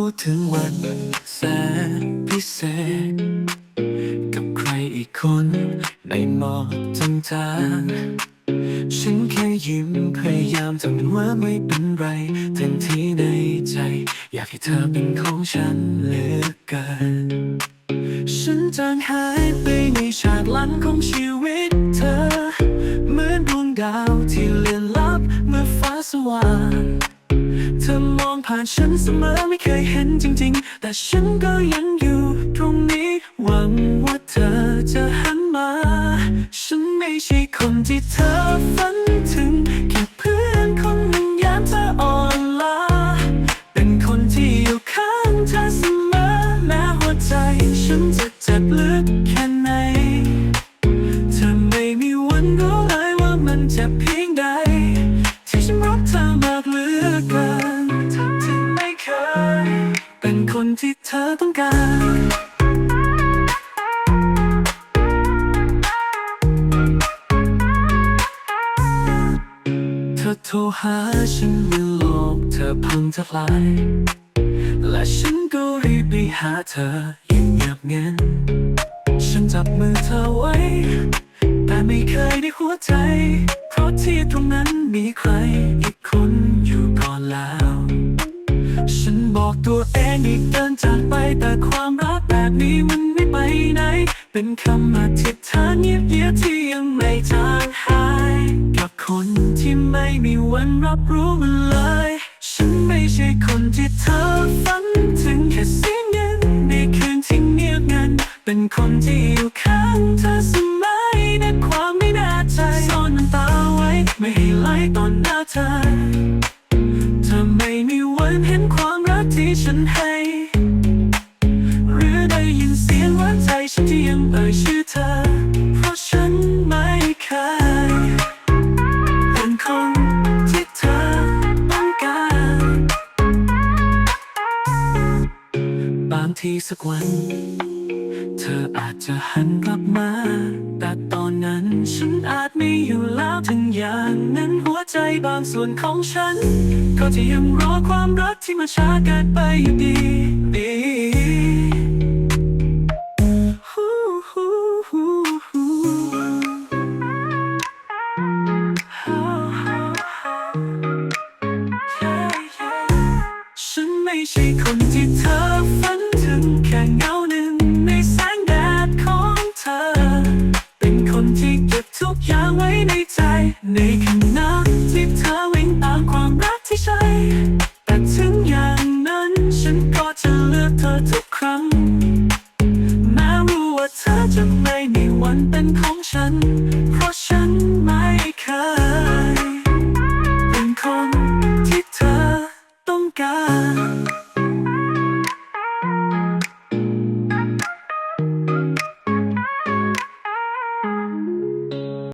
พูดถึงวันแสนพิเศษ กับใครอีกคนในหมอกจางๆฉันแค่ยิ้มพยายามทำเป็นว่าไม่เป็นไรเต็มที่ในใจ อยากให้เธอเป็นของฉันเหลือเกินฉันจางหายไปในฉากหลังของชีวิตเธอ เหมือนดวงดาวที่เลือนลับเมื่อฟ้าสว่างเธอมอง ผ่านฉันเสมอไม่เคยเห็นจริง ๆ แต่ฉันก็ยังอยู่ตรงนี้หวังว่าเธอจะหันมา ฉันไม่ใช่คนที่เธอฝันถึง แค่เพื่อนคนหนึ่งยามเธออ่อนล้าเป็นคนที่อยู่ข้างเธอเสมอแม้หัวใจ ฉันจะเจ็บลึกแค่ไหนเธอไม่มีวันรู้เลยว่ามันเจ็บเพียงใด ที่ฉันรักเธอมากเหลือเกิน เธอต้องการเธอโทรหาฉันเมื่อโลกเธอพังทลาย และฉันก็รีบไปหาเธออย่างเงียบเงันฉันจับมือเธอไว้ แต่ไม่เคยได้หัวใจ งอีกเดินจากไปแต่ความรักแบบนี้มันไม่ไปไหน เป็นคำอธิษฐานเงียบๆที่ยังไม่จางหายกับคนที่ไม่มีวันรับรู้มันเลย ฉันไม่ใช่คนที่เธอฝัน สักวัน เธออาจจะหันกลับมา แต่ตอนนั้นฉันอาจไม่อยู่แล้วถึงอย่างนั้นหัวใจบางส่วนของฉัน ก็จะยังรอความรักที่มาช้าเกินไปอยู่ดีดีฉันไม่ใช่คนที่เธอฝัน